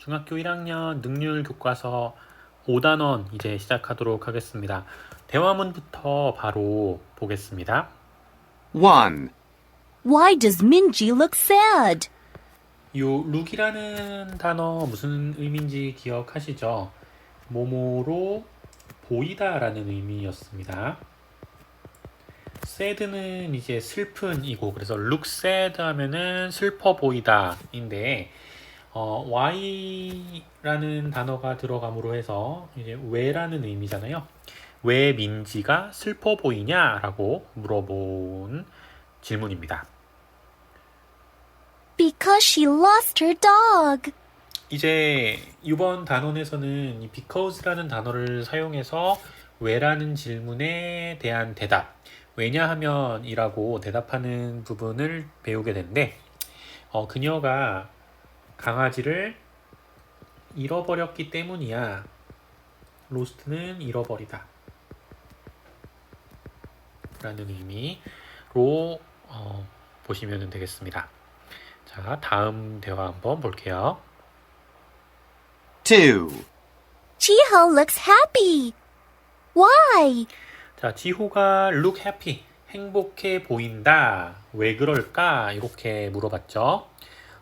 중학교 1학년 능률 교과서 5단원 이제 시작하도록 하겠습니다. 대화문부터 바로 보겠습니다. 1. Why does Minji look sad? 요 룩이라는 단어 무슨 의미인지 기억하시죠? 모모로 보이다라는 의미였습니다. sad는 이제 슬픈이고 그래서 look sad 하면은 슬퍼 보이다인데 어, why라는 단어가 들어감으로 해서 이제 왜라는 의미잖아요. 왜 민지가 슬퍼 보이냐라고 물어본 질문입니다. Because she lost her dog. 이제 이번 단원에서는 이 because라는 단어를 사용해서 왜라는 질문에 대한 대답, 왜냐하면이라고 대답하는 부분을 배우게 되는데, 어, 그녀가 강아지를 잃어버렸기 때문이야. 로스트는 잃어버리다. 라는 의미로 어, 보시면 되겠습니다. 자, 다음 대화 한번 볼게요. 2. Chiho looks happy. Why? 자, 지호가 look happy, 행복해 보인다. 왜 그럴까? 이렇게 물어봤죠.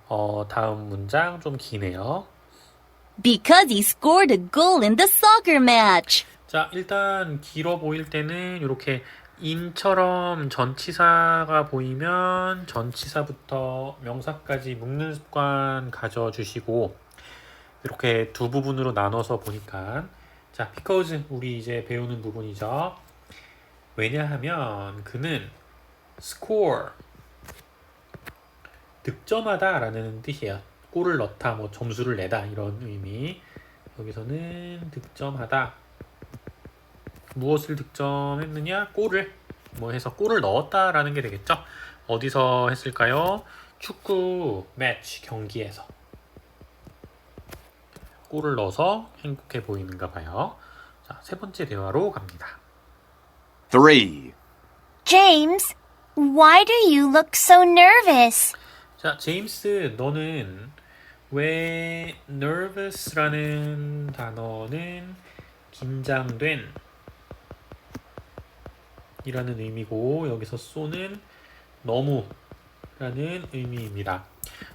어, 다음 문장 좀 기네요. Because he scored a goal in the soccer match. 자, 일단 길어 보일 때는 이렇게 인처럼 전치사가 보이면 전치사부터 명사까지 묶는 습관 가져주시고 이렇게 두 부분으로 나눠서 보니까 자, because 우리 이제 배우는 부분이죠. 왜냐하면 그는 score 득점하다라는 뜻이에요. 골을 넣다, 뭐 점수를 내다 이런 의미. 여기서는 득점하다. 무엇을 득점했느냐? 골을 뭐 해서 골을 넣었다라는 게 되겠죠. 어디서 했을까요? 축구 매치 경기에서 골을 넣어서 행복해 보이는가 봐요. 자, 세 번째 대화로 갑니다. 3. James, why do you look so nervous? 자, 제임스, 너는 왜 nervous라는 단어는 긴장된 이라는 의미고 여기서 쏘는 너무 라는 의미입니다.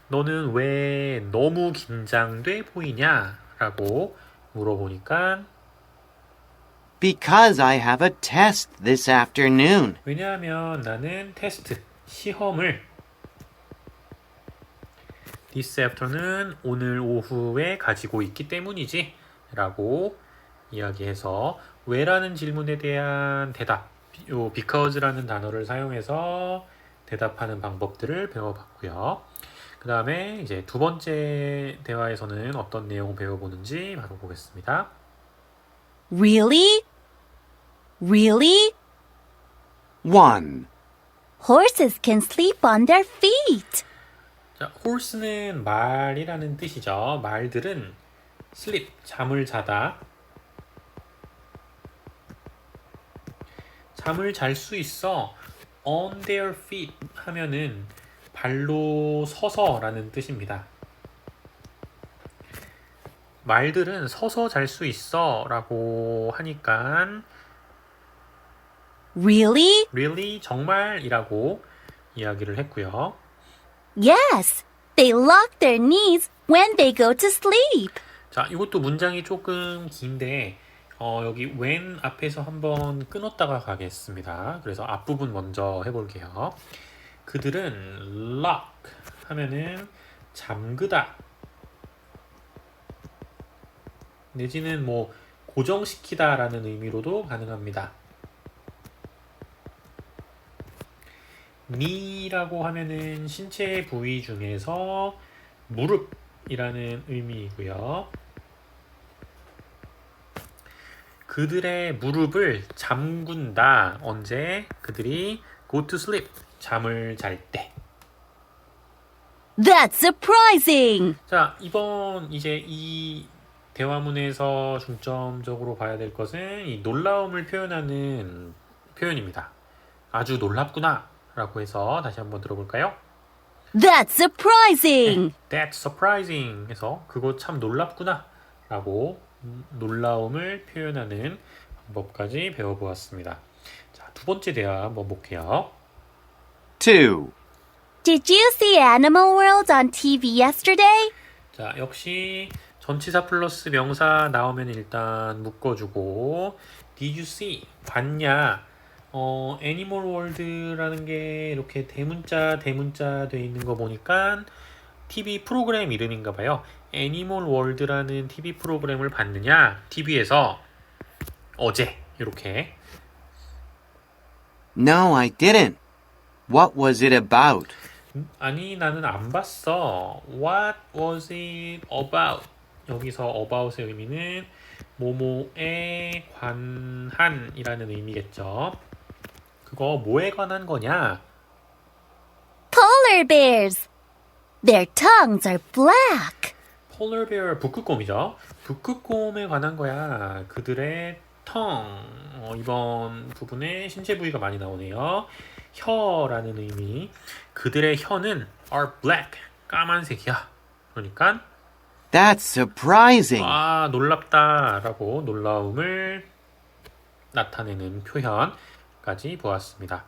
너는 왜 너무 긴장돼 보이냐? 라고 물어보니까 Because I have a test this afternoon. 왜냐하면 나는 테스트, 시험을 this after는 오늘 오후에 가지고 있기 때문이지 라고 이야기해서 왜라는 질문에 대한 대답, 요 because라는 단어를 사용해서 대답하는 방법들을 배워봤고요. 그 다음에 이제 두 번째 대화에서는 어떤 내용 배워보는지 바로 보겠습니다. Really? Really? 1. Horses can sleep on their feet. 자, horse는 말이라는 뜻이죠. 말들은 sleep, 잠을 자다. 잠을 잘 수 있어. on their feet 하면은 발로 서서 라는 뜻입니다. 말들은 서서 잘 수 있어 라고 하니까 Really? really 정말이라고 이야기를 했고요. Yes. They lock their knees when they go to sleep. 자, 이것도 문장이 조금 긴데 어, 여기 when 앞에서 한번 끊었다가 가겠습니다. 그래서 앞부분 먼저 해볼게요. 그들은 lock 하면은 잠그다 내지는 뭐 고정시키다라는 의미로도 가능합니다. Knee라고 하면은 신체 부위 중에서 무릎이라는 의미이고요. 그들의 무릎을 잠군다. 언제? 그들이 go to sleep. 잠을 잘 때. That's surprising. 자, 이번 이제 이 대화문에서 중점적으로 봐야 될 것은 이 놀라움을 표현하는 표현입니다. 아주 놀랍구나. 라고 해서 다시 한번 들어볼까요? That's surprising. That's surprising 해서 그거 참 놀랍구나 라고 음, 놀라움을 표현하는 방법까지 배워보았습니다. 자, 두 번째 대화 한번 볼게요. 2. Did you see Animal World on TV yesterday? 자, 역시 전치사 플러스 명사 나오면 일단 묶어주고 Did you see? 봤냐? 어, 애니멀 월드라는 게 이렇게 대문자 대문자 돼 있는 거 보니까 TV 프로그램 이름인가 봐요. 애니멀 월드라는 TV 프로그램을 봤느냐? TV에서 어제 이렇게 No, I didn't. What was it about? 음, 아니 나는 안 봤어. What was it about? 여기서 about의 의미는 뭐뭐에 관한이라는 의미겠죠. 그거 뭐에 관한 거냐? Polar bears. Their tongues are black. 폴러 베어 북극곰이죠. 북극곰에 관한 거야. 그들의 텅 어, 이번 부분에 신체 부위가 많이 나오네요. 혀라는 의미. 그들의 혀는 are black 까만색이야. 그러니까 That's surprising. 아 놀랍다라고 놀라움을 나타내는 표현 까지 보았습니다.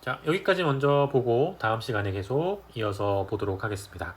자 여기까지 먼저 보고 다음 시간에 계속 이어서 보도록 하겠습니다.